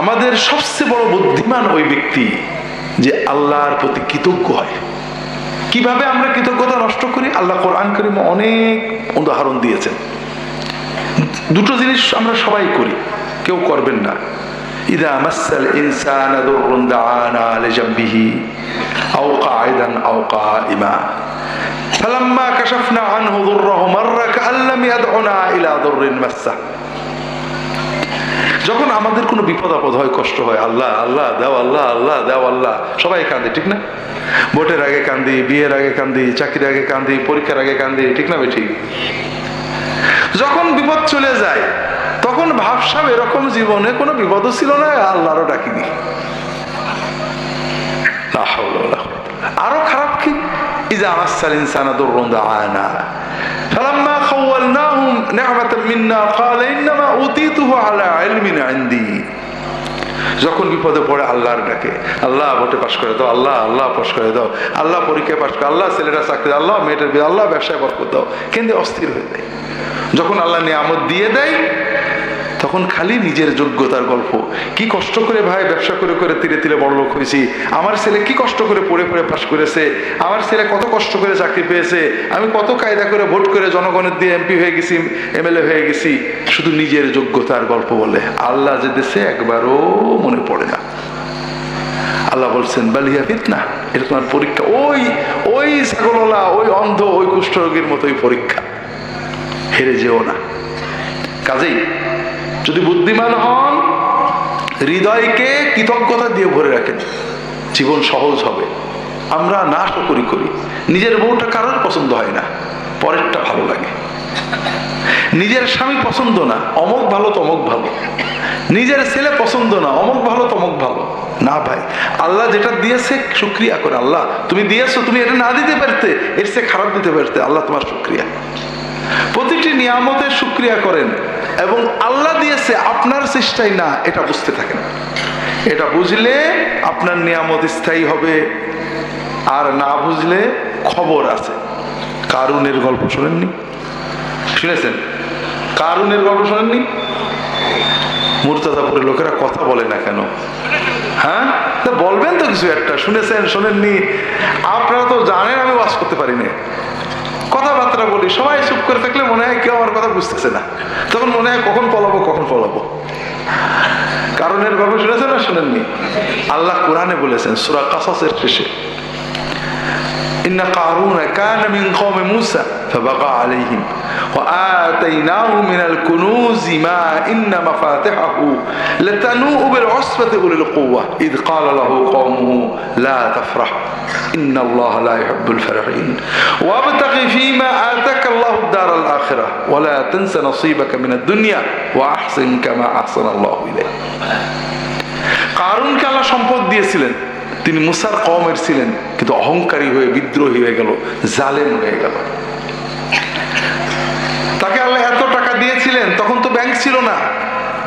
আমাদের সবচেয়ে বড় বুদ্ধিমান ওই ব্যক্তি যে আল্লাহর প্রতি কৃতজ্ঞ হয় কিভাবে আমরা কৃতজ্ঞতা নষ্ট করি আল্লাহ কোরআন করিম অনেক উদাহরণ দিয়েছেন দুটো জিনিস আমরা সবাই করি কেউ করবেন না ইদা মাসাল ইনসান দুররুন দাআনা লিজামবিহি আও কাঈদান আও কাইমা فلما كشفنا عنه ضره مر كأن لم يدعنا إلى ضر مسه যখন আমাদের কোনো বিপদ আপদ হয়, কষ্ট হয়, আল্লাহ আল্লাহ, দেও, আল্লাহ আল্লাহ, দেও, আল্লাহ, সবাই কান্দে ঠিক না? ভোটের আগে কান্দি, বিয়ের আগে কান্দি, চাকরির আগে কান্দি, পরীক্ষার আগে কান্দি, ঠিক না ঠিক? যখন বিপদ চলে যায়, তখন ভাবসাব এরকম জীবনে কোনো বিপদও ছিল না, আল্লাহরও ডাকিনি। আরও খারাপ কি? ইজা আমাসাল ইনসানা দুররুন দাআনা فلما خولناهم نعمة منا قال إنما أوتيته على علم عندي যখন বিপদে পড়ে আল্লাহর ডাকে আল্লাহ ভোটে পাশ করে দাও আল্লাহ আল্লাহ পাশ করে দাও আল্লাহ পরীক্ষায় পাশ করে আল্লাহ ছেলেটা চাকরি দাও, আল্লাহ মেয়েটার বিয়ে আল্লাহ ব্যবসায় বরকত দাও কিন্তু অস্থির হয়ে যায় যখন আল্লাহ নিয়ামত দিয়ে দেয় তখন খালি নিজের যোগ্যতার গল্প। কি কষ্ট করে ভাই ব্যবসা করে করে তীরে তীরে বড় লোক হয়েছি। আমার ছেলে কি কষ্ট করে পড়ে পড়ে পাশ করেছে? আমার ছেলে কত কষ্ট করে চাকরি পেয়েছে? আমি কত কায়দা করে ভোট করে জনগণের দিয়ে এমপি হয়ে গেছি এমএলএ হয়ে গেছি। শুধু নিজের যোগ্যতার গল্প বলে। আল্লাহ যে দেশে একবারও মনে পড়ে না। আল্লাহ বলছেন বালিয়া ফিতনা। এটা তোমার পরীক্ষা। ওই ওই ছাগলওয়ালা, ওই অন্ধ, ওই কুষ্ঠরোগীর মতোই পরীক্ষা। হেরে যেও না। কাজেই যদি বুদ্ধিমান হন, হৃদয়কে কৃতজ্ঞতা দিয়ে ভরে রাখেন। জীবন সহজ হবে। আমরা না করি করি। নিজের বউটা কারোর পছন্দ হয় না। পরেরটা ভালো লাগে। নিজের স্বামী পছন্দ না, অমক ভালো তমক ভালো। নিজের ছেলে পছন্দ না, অমক ভালো তমক ভালো। না ভাই, আল্লাহ যেটা দিয়েছে, শুক্রিয়া করে আল্লাহ। তুমি দিয়েছ, তুমি এটা না দিতে পারতে, এর সে খারাপ দিতে পারতে। আল্লাহ তোমার শুক্রিয়া। প্রতিটি নিয়ামতের শুক্রিয়া করেন। এবং আল্লাহ দিয়েছে, আপনার চেষ্টাই না, এটা বুঝতে থাকেন এটা বুঝলে আপনার নিয়ামত স্থায়ী হবে, আর না বুঝলে খবর আছে। কারুনের গল্প শোনেননি? শুনেছেন? কারুনের গল্প শোনেননি? মুরতাজাপুরের লোকেরা কথা বলে না কেন? হ্যাঁ? তা বলবেন তো কিছু একটা, শুনেছেন, শোনেননি? আপনারা তো জানেন আমি বাস করতে পারি না কথাবার্তা বলি, সবাই চুপ করে থাকলে মনে হয় কেউ বুঝতেছে না তখন মনে হয় কখন পলাবো কখন পলাবো কারণের গল্প শুনেছেন না শুনেননি আল্লাহ কোরআনে বলেছেন সুরা কাসাসের শেষে إن قارون كان من قوم موسى فبغى عليهم وآتيناه من الكنوز ما إن مفاتحه لتنوء بالعصبة أولي القوة إذ قال له قومه لا تفرح إن الله لا يحب الفرحين وابتغ فيما آتاك الله الدار الآخرة ولا تنس نصيبك من الدنيا وأحسن كما أحسن الله إليك কারুনকে আল্লাহ সম্পদ দিয়েছিলেন তিনি মুসার কমের ছিলেন কিন্তু অহংকারী হয়ে বিদ্রোহী হয়ে গেল জালেম হয়ে গেল তাকে আল্লাহ এত টাকা দিয়েছিলেন তখন তো ব্যাংক ছিল না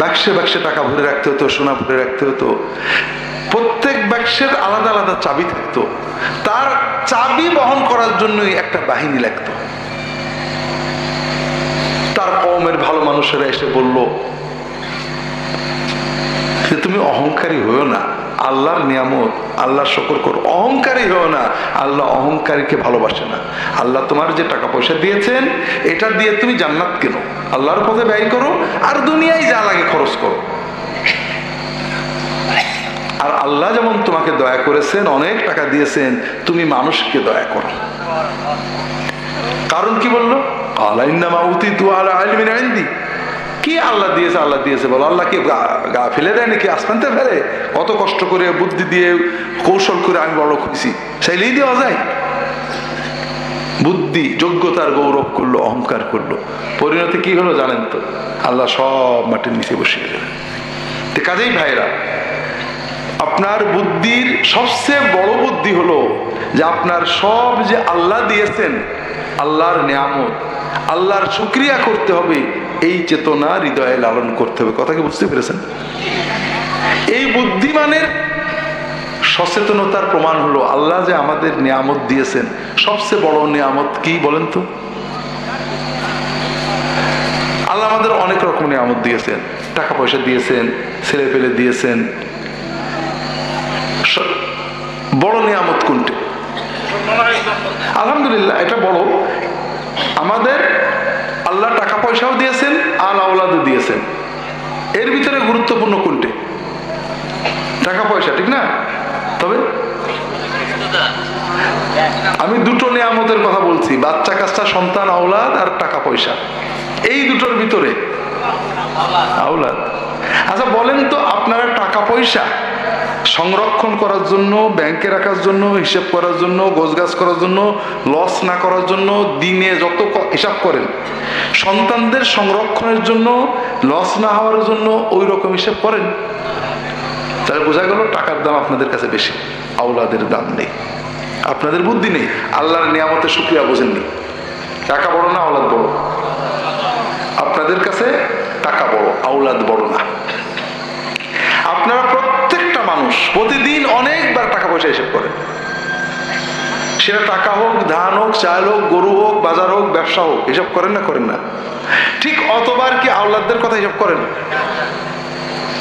বাক্সে বাক্সে টাকা ভরে রাখতে হতো সোনা ভরে রাখতে হতো প্রত্যেক বাক্সের আলাদা আলাদা চাবি থাকতো তার চাবি বহন করার জন্যই একটা বাহিনী লাগতো তার কমের ভালো মানুষেরা এসে বলল, যে তুমি অহংকারী হয়েও না, আল্লাহর নিয়ামত আল্লাহ শকর করো। অহংকারী হয়েও না, আল্লাহ অহংকারীকে ভালোবাসে না। আল্লাহ তোমার যে টাকা পয়সা দিয়েছেন, এটা দিয়ে তুমি জান্নাত কেনো? আল্লাহর পথে ব্যয় করো, আর দুনিয়ায় যা লাগে খরচ করো। আর আল্লাহ যেমন তোমাকে দয়া করেছেন, অনেক টাকা দিয়েছেন, তুমি মানুষকে দয়া করো। কারণ কি বলল? উতি আইন্দি কি আল্লাহ দিয়েছে? আল্লাহ দিয়েছে বলো। আল্লাহ গা- ফেলে দেয় কত কষ্ট করে, বুদ্ধি দিয়ে, কৌশল করে আমি বড় দেওয়া যায়। বুদ্ধি, যোগ্যতার গৌরব করল, অহংকার করল। পরিণতি কি হলো জানেন তো? আল্লাহ সব মাটির নিচে বসিয়ে তো কাজেই ভাইরা আপনার বুদ্ধির সবচেয়ে বড় বুদ্ধি হলো যে আপনার সব যে আল্লাহ দিয়েছেন, আল্লাহর নিয়ামত আল্লাহর শুক্রিয়া করতে হবে, এই চেতনা হৃদয়ে লালন করতে হবে। কথা কি বুঝতে পেরেছেন? এই বুদ্ধিমানের সচেতনতার প্রমাণ হলো, আল্লাহ যে আমাদের নিয়ামত দিয়েছেন, সবচেয়ে বড় নিয়ামত কি বলেন তো? আল্লাহ আমাদের অনেক রকম নিয়ামত দিয়েছেন। টাকা পয়সা দিয়েছেন ছেলে পেলে দিয়েছেন বড় নিয়ামত কোনটি? আলহামদুলিল্লাহ, এটা বড়। আমাদের আল্লাহ টাকা পয়সাও দিয়েছেন আল আওলাদও দিয়েছেন। এর ভিতরে গুরুত্বপূর্ণ কোনটি? টাকা পয়সা, ঠিক না? তবে? আমি দুটো নিয়ামতের কথা বলছি, বাচ্চা কাচ্চা, সন্তান, আওলাদ আর টাকা পয়সা। এই দুটোর ভিতরে আওলাদ। আচ্ছা বলেন তো আপনারা টাকা পয়সা সংরক্ষণ করার জন্য, ব্যাংকে রাখার জন্য, হিসেব করার জন্য, গোছগাছ করার জন্য, লস না করার জন্য, দিনে যত হিসাব করেন, সন্তানদের সংরক্ষণের জন্য, লস না হওয়ার জন্য ওই রকম হিসাব করেন। তাহলে বোঝা গেল টাকার দাম আপনাদের কাছে বেশি, আওলাদের দাম নেই। আপনাদের বুদ্ধি নেই, আল্লাহর নিয়ামতের সুক্রিয়া বোঝেননি। টাকা বড় না আওলাদ বড়? আপনাদের কাছে টাকা বড়, আওলাদ বড় না। পয়সা হিসেব করেন সেটা টাকা হোক, ধান হোক, চাল হোক, গরু হোক, বাজার হোক, ব্যবসা হোক এসব করেন না করেন না। ঠিক অতবার কি আওলাদদের কথা হিসাব করেন?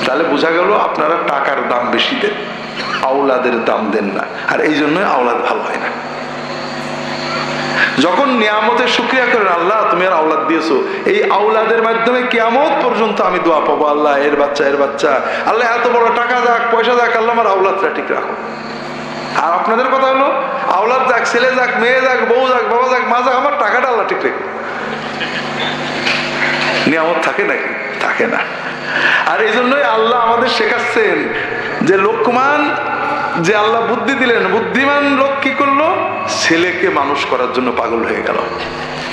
তাহলে বোঝা গেল আপনারা টাকার দাম বেশি দেন, আওলাদের দাম দেন না। আর এই জন্য আওলাদ ভালো হয় না। যখন নিয়ামতের শুক্রিয়া করেন, আল্লাহ, তুমি আর আওলাদ দিয়েছ, এই আওলাদের মাধ্যমে কিয়ামত পর্যন্ত আমি দোয়া পাবো। আল্লাহ, এর বাচ্চা এর বাচ্চা। আল্লাহ, এত বড় টাকা যাক, পয়সা যাক, আল্লাহ আমার আওলাদটা ঠিক রাখো আর আপনাদের কথা হলো, আওলাদ যাক, ছেলে যাক, মেয়ে যাক, বউ যাক, বাবা যাক, মা যাক, আমার টাকাটা আল্লাহ ঠিক রেখে নিয়ামত থাকে নাকি? থাকে না। আর এই জন্যই আল্লাহ আমাদের শেখাচ্ছেন যে লোকমান যে আল্লাহ বুদ্ধি দিলেন, বুদ্ধিমান লোক কি করল? ছেলেকে মানুষ করার জন্য পাগল হয়ে গেল।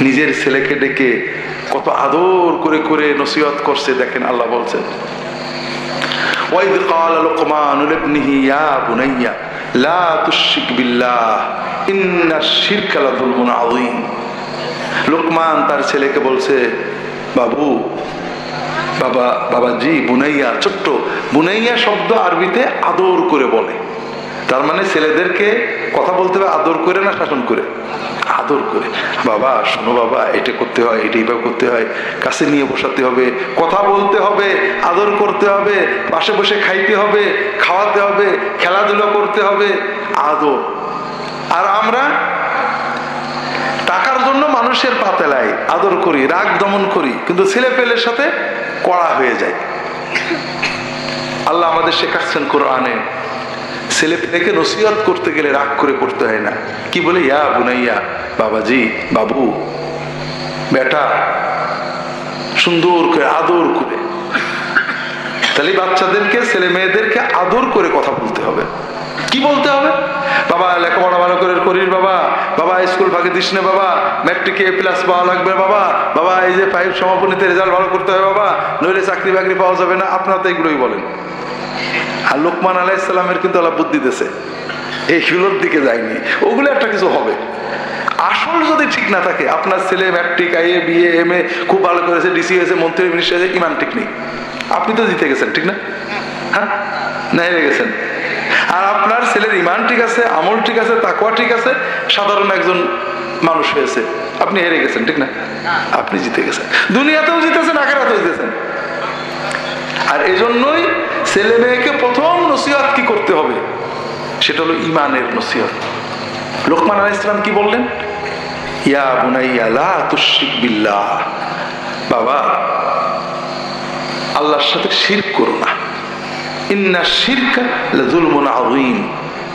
নিজের ছেলেকে ডেকে কত আদর করে করে নসিহত করছে, দেখেন আল্লাহ বলছেন। ওয়াইদ কাল লোকমান ইয়া বুনাইয়া। লা ইন্না লোকমান তার ছেলেকে বলছে, বাবু, বাবা, বাবাজি বুনাইয়া, ছোট্ট বুনাইয়া শব্দ আরবিতে আদর করে বলে। তার মানে ছেলেদেরকে কথা বলতে হবে আদর করে না শাসন করে? আদর করে। বাবা, শোনো বাবা, এটা করতে হয়, এটা এইভাবে করতে হয়, কাছে নিয়ে বসাতে হবে, কথা বলতে হবে, আদর করতে হবে, পাশে বসে খাইতে হবে, খাওয়াতে হবে, খেলাধুলা করতে হবে, আদর। আর আমরা টাকার জন্য মানুষের পাতেলাই, আদর করি, রাগ দমন করি, কিন্তু ছেলে পেলের সাথে কড়া হয়ে যায়। আল্লাহ আমাদের শেখাচ্ছেন কোরআনে ছেলে পেলেকে নসিহত করতে গেলে রাগ করে করতে হয় না। কি বলে, ইয়া বুনাইয়া, বাবাজি, বাবু, বেটা, সুন্দর করে, আদর করে। তাহলে বাচ্চাদেরকে ছেলে মেয়েদেরকে আদর করে কথা বলতে হবে। কি বলতে হবে? বাবা, লেখাপড়া ভালো করে করিস বাবা। বাবা, স্কুল ফাঁকি দিস না বাবা। ম্যাট্রিকে এ প্লাস পাওয়া লাগবে বাবা। বাবা, এই যে ফাইভ সমাপনীতে রেজাল্ট ভালো করতে হবে বাবা। নইলে চাকরি বাকরি পাওয়া যাবে না। আপনারা তো এগুলোই বলেন। আর লোকমান আলাইসাল্লামের কিন্তু আল্লাহ বুদ্ধি দিতেছে এইগুলোর দিকে যায়নি। ওগুলো একটা কিছু হবে। আসল যদি ঠিক না থাকে, আপনার ছেলে matric IA BA M A খুব ভালো করেছে ডিসি হয়েছে, মন্ত্রী মিনিস্টার হয়েছে ইমান ঠিক নেই। আপনি তো জিতে গেছেন, ঠিক না? হ্যাঁ? না হেরে গেছেন। আর আপনার ছেলের ইমান ঠিক আছে, আমল ঠিক আছে তাকুয়া ঠিক আছে, সাধারণ একজন মানুষ হয়েছে। আপনি হেরে গেছেন, ঠিক না? আপনি জিতে গেছেন। দুনিয়াতেও জিতেছেন, আখেরাতেও জিতেছেন। আর এজন্যই ছেলে মেয়েকে প্রথম নসিহত কি করতে হবে? সেটা হলো ইমানের নসিহত। লোকমান আলাহ ইসলাম কি বললেন? ইয়া বুনাইয়া লা তুশরিক বিল্লাহ। বাবা, আল্লাহর সাথে শিরক করো না। ইন্না শিরকা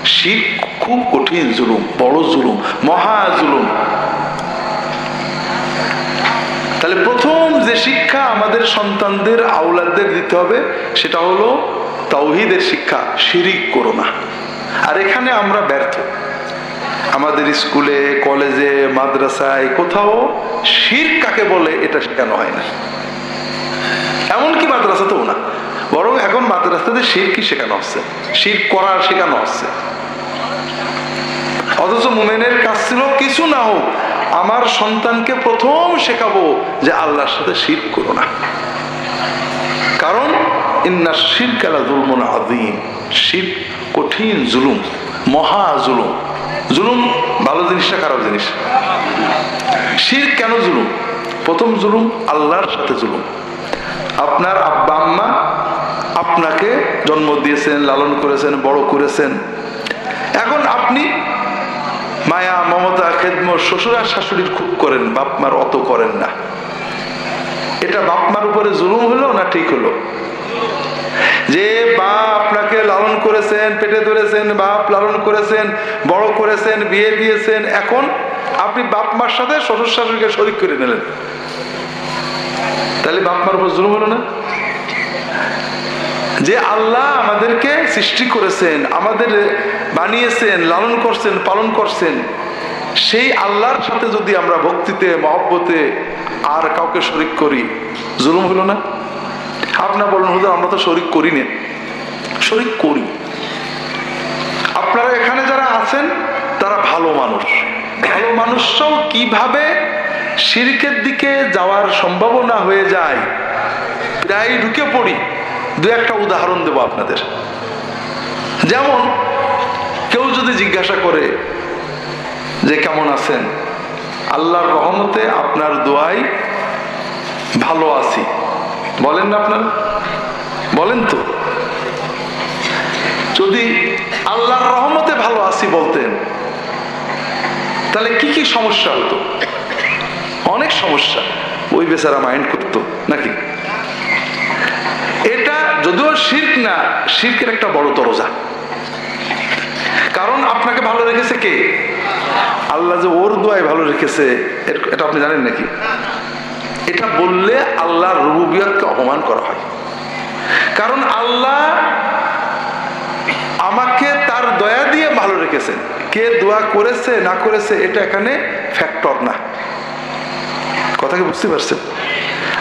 শিরক খুব কঠিন জুলুম, বড় জুলুম, মহা জুলুম। তাহলে প্রথম যে শিক্ষা আমাদের সন্তানদের, আওলাদদের দিতে হবে, সেটা হলো তৌহিদের শিক্ষা, শিরিক করো না। আর এখানে আমরা ব্যর্থ। আমাদের স্কুলে, কলেজে, মাদ্রাসায় কোথাও শির কাকে বলে, এটা শেখানো হয় না। এমনকি মাদ্রাসাতেও না। বরং এখন মাদ্রাসাতে শির কি শেখানো হচ্ছে? শির করার শেখানো হচ্ছে। অথচ মোমেনের কাজ ছিল কিছু না হোক আমার সন্তানকে প্রথম শেখাবো যে আল্লাহর সাথে শির করো না। কারণ, ইন্না শির কালা জুলমন আদিম শির কঠিন জুলুম, মহা জুলুম। জুলুম ভালো জিনিস না খারাপ জিনিস? শির কেন জুলুম? প্রথম জুলুম আল্লাহর সাথে জুলুম। আপনার আব্বা, আম্মা আপনাকে জন্ম দিয়েছেন, লালন করেছেন, বড় করেছেন। এখন আপনি মায়া, মমতা, খেদম, শ্বশুর আর শাশুড়ির খুব করেন, বাপ মার অত করেন না। এটা বাপ মার উপরে জুলুম হলো না ঠিক হলো? যে বাপ আপনাকে লালন করেছেন, পেটে ধরেছেন, বাপ লালন করেছেন, বড় করেছেন, বিয়ে দিয়েছেন, এখন আপনি বাপ মার সাথে শ্বশুর শাশুড়িকে শরিক করে নিলেন। তাহলে বাপ মার উপর জুলুম হলো না? যে আল্লাহ আমাদেরকে সৃষ্টি করেছেন, আমাদের বানিয়েছেন, লালন করছেন, পালন করছেন, সেই আল্লাহর সাথে যদি আমরা ভক্তিতে, মহব্বতে আর কাউকে শরিক করি, জুলুম হলো না? আপনার বলেন, হুজুর, আমরা তো শরিক করি না। শরিক করি। আপনারা এখানে যারা আছেন, তারা ভালো মানুষ। ভালো মানুষরাও কীভাবে শিরকের দিকে যাওয়ার সম্ভাবনা হয়ে যায় প্রায় ঢুকে পড়ি। দু একটা উদাহরণ দেব আপনাদের। যেমন কেউ যদি জিজ্ঞাসা করে যে কেমন আছেন, আল্লাহর রহমতে আপনার দোয়াই ভালো আছি। বলেন না আপনারা? বলেন তো। যদি আল্লাহর রহমতে ভালো আছি বলতেন, তাহলে কি কি সমস্যা হতো? অনেক সমস্যা। ওই বেচারা মাইন্ড করতো, নাকি? এটা যদিও শির্ক না, শির্কের একটা বড় দরজা। কারণ আপনাকে ভালো রেখেছে কে? আল্লাহ যে ওর দোয়ায় ভালো রেখেছে এটা আপনি জানেন নাকি? এটা বললে আল্লাহর রুবিয়তকে অপমান করা হয়। কারণ আল্লাহ আমাকে তার দয়া দিয়ে ভালো রেখেছেন। কে দোয়া করেছে, না করেছে, এটা এখানে ফ্যাক্টর না। কথা কি বুঝতে পারছেন?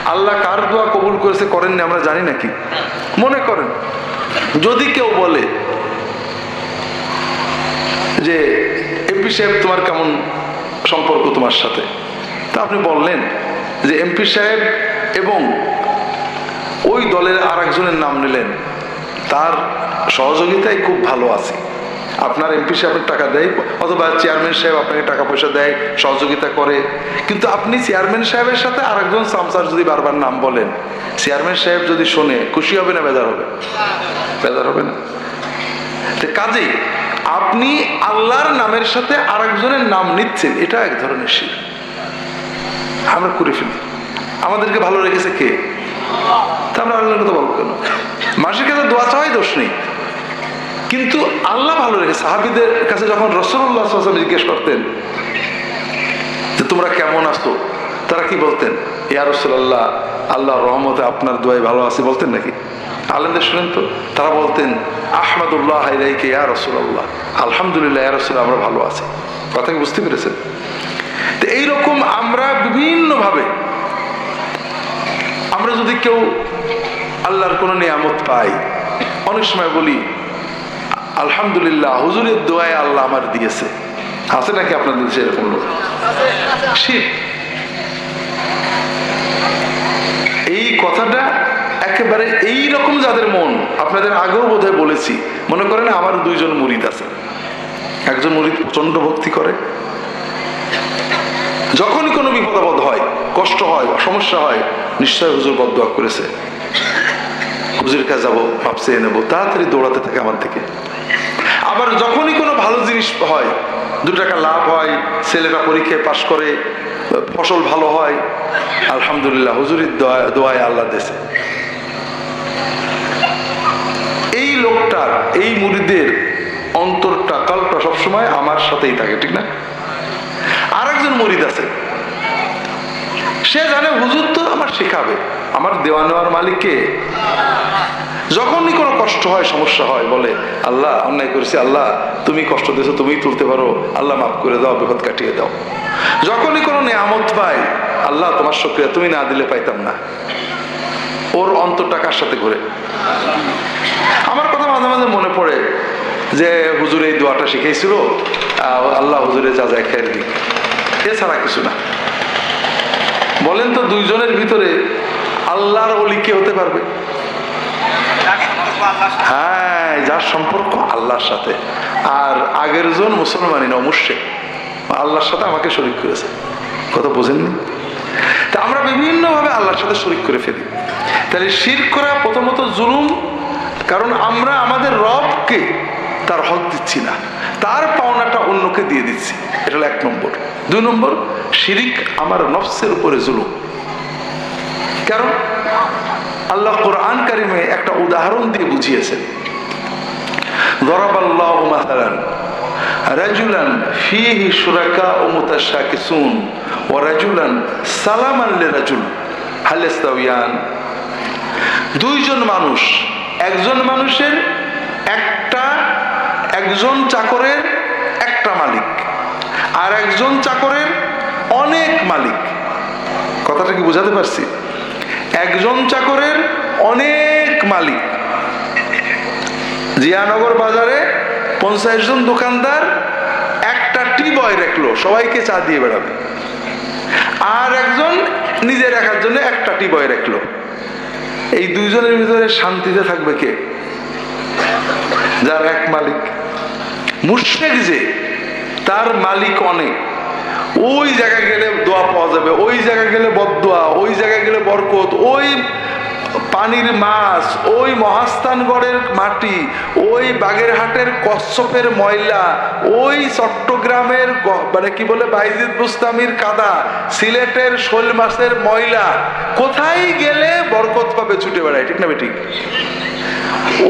আল্লাহ কার দোয়া কবুল করেছে করেননি আমরা জানি নাকি? মনে করেন। যদি কেউ বলে যে এমপি সাহেব তোমার কেমন সম্পর্ক তোমার সাথে? তা আপনি বললেন যে এমপি সাহেব এবং ওই দলের আর একজনের নাম নিলেন। তার সহযোগিতায় খুব ভালো আছে। আপনার এমপি সাহেবের টাকা দেয়, অথবা চেয়ারম্যান সাহেব আপনাকে টাকা পয়সা দেয়, সহযোগিতা করে। কিন্তু আপনি চেয়ারম্যান সাহেবের সাথে আরেকজন সামসার যদি বারবার নাম বলেন, চেয়ারম্যান সাহেব যদি শোনে, খুশি হবে না, বেজার হবে? বেজার হবে না। কাজেই আপনি আল্লাহর নামের সাথে আরেকজনের নাম নিচ্ছেন, এটা এক ধরনের শির। আমরা করে ফেলি। আমাদেরকে ভালো রেখেছে কে? তা আমরা আল্লাহর কথা বলব কেন? মানুষের কাছে দোয়া চাওয়াই দোষ নেই। কিন্তু আল্লাহ ভালো রেখে সাহাবিদের কাছে যখন রসল্লাহ জিজ্ঞেস করতেন যে, তোমরা কেমন আছো? তারা কি বলতেন? ইয়া রসুল্লাহ আল্লাহ রহমতে আপনার দোয়াই ভালো আছি, বলতেন নাকি? আলেমদের শুনেন তো? তারা বলতেন, আহমদুল্লাহ হাইরাইকে ইয়া রসুল্লাহ আলহামদুলিল্লাহ ইয়া রসুল, আমরা ভালো আছি। কথা বুঝতে পেরেছেন? তো এইরকম আমরা বিভিন্নভাবে, আমরা যদি কেউ আল্লাহর কোনো নিয়ামত পাই, অনেক সময় বলি, আলহামদুলিল্লাহ, হুজুরের দোয়ায় আল্লাহ আমার দিয়েছে। আছে নাকি আপনাদের দেশে এরকম লোক? এই কথাটা একেবারে যাদের মন, আপনাদের আগেও বোধহয় বলেছি, মনে করেন আমার দুইজন মুরিদ আছে। একজন মুরিদ প্রচণ্ড ভক্তি করে। যখনই কোনো বিপদ আপদ হয়, কষ্ট হয়, সমস্যা হয়, নিশ্চয় হুজুর বদয়া করেছে। হুজুর কাছে যাব মাপ চেয়ে নেব তাড়াতাড়ি দৌড়াতে থাকে আমার থেকে। আবার যখনই কোনো ভালো জিনিস হয়, দু টাকা লাভ হয় ছেলেটা পরীক্ষায় পাশ করে, ফসল ভালো হয়, আলহামদুলিল্লাহ, হুজুরের দোয়া- দোয়ায় আল্লাহ দেশে লোকটার এই মুড়িদের অন্তরটা, কালটা সবসময় আমার সাথেই থাকে, ঠিক না? আরেকজন মরিদ আছে। সে জানে হুজুর তো আমার শেখাবে। আমার দেওয়া নেওয়ার মালিককে। যখনই কোনো কষ্ট হয়, সমস্যা হয়, বলে, আল্লাহ, অন্যায় করেছি, আল্লাহ, তুমি কষ্ট দিয়েছ তুমি তুলতে পারো, আল্লাহ মাফ করে দাও, বিপদ কাটিয়ে দাও। যখনই কোনো নিয়ামত পাই, আল্লাহ, তোমার সক্রিয়া তুমি না দিলে পাইতাম না। ওর অন্তরটা কার সাথে ঘুরে? আমার কথা মাঝে মাঝে মনে পড়ে যে হুজুর এই দোয়াটা শিখেছিল আল্লাহ হুজুরে যা যায় খেয়ে দিক। এছাড়া কিছু না। বলেন তো দুইজনের ভিতরে আল্লাহর অলি কে হতে পারবে? হ্যাঁ যার সম্পর্ক আল্লাহর সাথে। আর আগের জন মুসলমানই না মুর্শে আল্লাহর সাথে আমাকে শরিক করেছে। কথা বোঝেননি? তা আমরা বিভিন্নভাবে আল্লাহর সাথে শরিক করে ফেলি। তাহলে শির করা প্রথমত জুলুম, কারণ আমরা আমাদের রবকে তার হক দিচ্ছি না, তার পাওনাটা অন্যকে দিয়ে দিচ্ছি। এটা হলো এক নম্বর। দুই নম্বর, শিরিক আমার নফসের উপরে জুলুম। কারণ আল্লাহ কোরআন কারিমে একটা উদাহরণ দিয়ে বুঝিয়েছেন। দরাবাল্লাহ রাজুলান ও রাজুলান সালামান রাজুল দুইজন মানুষ। একজন মানুষের একটা, একজন চাকরের একটা মালিক। আর একজন চাকরের অনেক মালিক। কথাটা কি বোঝাতে পারছি? একজন চাকরের অনেক মালিক। জিয়ানগর বাজারে পঞ্চাশ জন দোকানদার, একটা টি বয় রাখল, সবাইকে চা দিয়ে বেড়াবে। আর একজন নিজে রাখার জন্য একটা টি বয় রাখল। এই দুইজনের ভিতরে শান্তিতে থাকবে কে? যার এক মালিক। মুশেক যে, তার মালিক অনেক। ওই জায়গায় গেলে দোয়া পাওয়া যাবে, ওই জায়গায় গেলে বদোয়া ওই জায়গায় গেলে বরকত, ওই পানির মাছ, ওই মহাস্থানগড়ের মাটি, ওই বাগেরহাটের কচ্ছপের ময়লা, ওই চট্টগ্রামের মানে কি বলে, বাইজিদ বুস্তামির কাদা, সিলেটের শোল মাছের ময়লা, কোথায় গেলে বরকত পাবে ছুটে বেড়ায়, ঠিক না বে ঠিক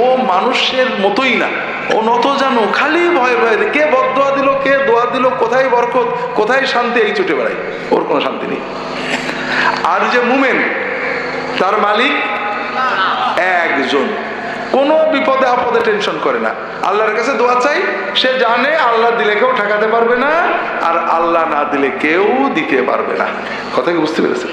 ও মানুষের মতোই না, ও নত জানো, খালি ভয় ভয়, কে বদোয়া দিল, কে দোয়া দিল, কোথায় বরকত, কোথায় শান্তি, এই ছুটে বেড়ায়, ওর কোনো শান্তি নেই। আর যে মুমেন তার মালিক একজন। কোনো বিপদে আপদে টেনশন করে না। আল্লাহর কাছে দোয়া চাই, সে জানে আল্লাহ দিলে কেউ ঠেকাতে পারবে না, আর আল্লাহ না দিলে কেউ দিতে পারবে না। কথা কি বুঝতে পেরেছেন?